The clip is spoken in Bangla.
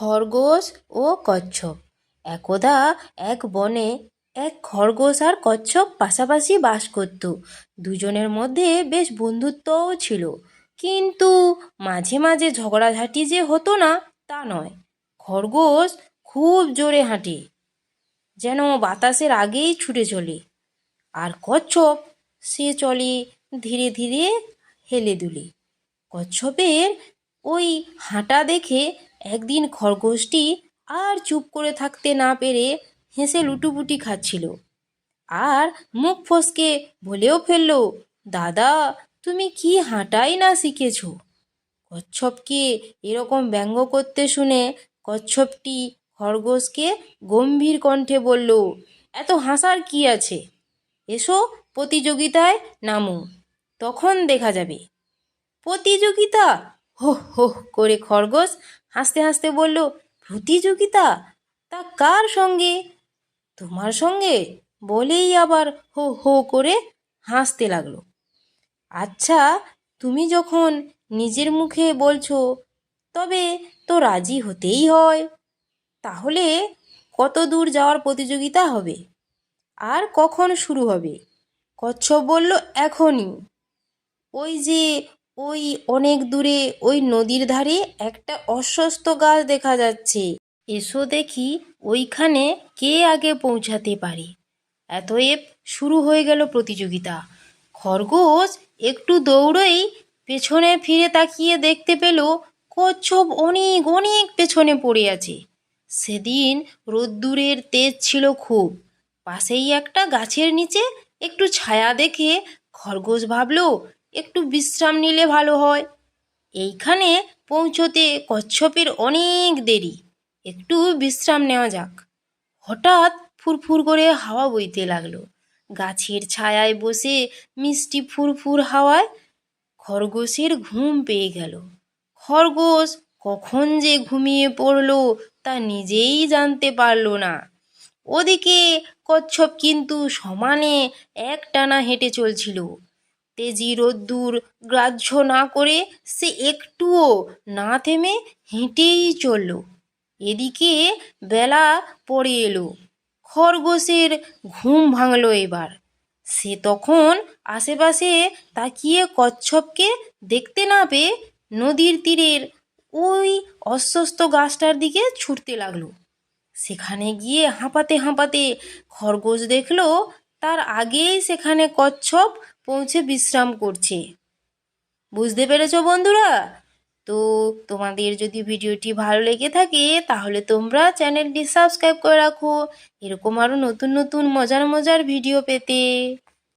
খরগোশ ও কচ্ছপ। একদা এক বনে এক খরগোশ আর কচ্ছপ পাশাপাশি বাস করত। দুজনের মধ্যে বেশ বন্ধুত্বও ছিল। কিন্তু মাঝে মাঝে ঝগড়াঝাটি যে হতো না, তা নয়। খরগোশ খুব জোরে হাঁটে, যেন বাতাসের আগেই ছুটে চলে। আর কচ্ছপ, সে চলে ধীরে ধীরে হেলে দুলে। কচ্ছপের ওই হাঁটা দেখে একদিন খরগোশটি আর চুপ করে থাকতে না পেরে হেসে লুটুপুটি খাচ্ছিল। আর মুখ ফসকে বলেও ফেলল, দাদা, তুমি কি হাঁটাই না শিখেছ? কচ্ছপকে এরকম ব্যঙ্গ করতে শুনে কচ্ছপটি খরগোশকে গম্ভীর কণ্ঠে বলল, এত হাসার কি আছে? এসো প্রতিযোগিতায় নামো, তখন দেখা যাবে। প্রতিযোগিতা? হো হো করে খরগোশ হাসতে হাসতে বলল, প্রতিযোগিতা? তা কার সঙ্গে? তোমার সঙ্গে? বলেই আবার হো হো করে হাসতে লাগল। আচ্ছা তুমি যখন নিজের মুখে বলছো, তবে তো রাজি হতেই হয়। তাহলে কত দূর যাওয়ার প্রতিযোগিতা হবে? আর কখন শুরু হবে? কচ্ছপ বলল, এখনই। ওই যে ওই অনেক দূরে, ওই নদীর ধারে একটা অশ্বস্ত গাছ দেখা যাচ্ছে। এসো দেখি ওইখানে কে আগে পৌঁছাতে পারে। এতএব শুরু হয়ে গেল প্রতিযোগিতা। খরগোশ একটু দৌড়েই পেছনে ফিরে তাকিয়ে দেখতে পেল, কচ্ছপ অনেক অনেক পেছনে পড়ে আছে। সেদিন রোদ্দুরের তেজ ছিল খুব। পাশেই একটা গাছের নিচে একটু ছায়া দেখে খরগোশ ভাবলো একটু বিশ্রাম নিলে ভালো হয়। এইখানে পৌঁছতে কচ্ছপের অনেক দেরি। একটু বিশ্রাম নেওয়া যাক। হঠাৎ ফুরফুর করে হাওয়া বইতে লাগল। গাছের ছায়ায় বসে মিষ্টি ফুরফুর হাওয়ায় খরগোশের ঘুম পেয়ে গেল। খরগোশ কখন যে ঘুমিয়ে পড়ল তা নিজেই জানতে পারল না। ওদিকে কচ্ছপ কিন্তু সমানে একটানা হেঁটে চলছিল। তেজি রোদ্দুর গ্রাহ্য না করে সে একটুও না থেমে হেঁটেই চলল। এদিকে বেলা পড়ে এলো। খরগোশের ঘুম ভাঙল এবার। সে তখন আশেপাশে তাকিয়ে কচ্ছপকে দেখতে না পেয়ে নদীর তীরের ওই অস্বস্ত গাছটার দিকে ছুটতে লাগল। সেখানে গিয়ে হাঁপাতে হাঁপাতে খরগোশ দেখল তার আগেই সেখানে কচ্ছপ পৌঁছে বিশ্রাম করছে। বুঝতে পেরেছ বন্ধুরা? তো তোমাদের যদি ভিডিওটি ভালো লেগে থাকে, তাহলে তোমরা চ্যানেলটি সাবস্ক্রাইব করে রাখো। এরকম আরও নতুন নতুন মজার মজার ভিডিও পেতে।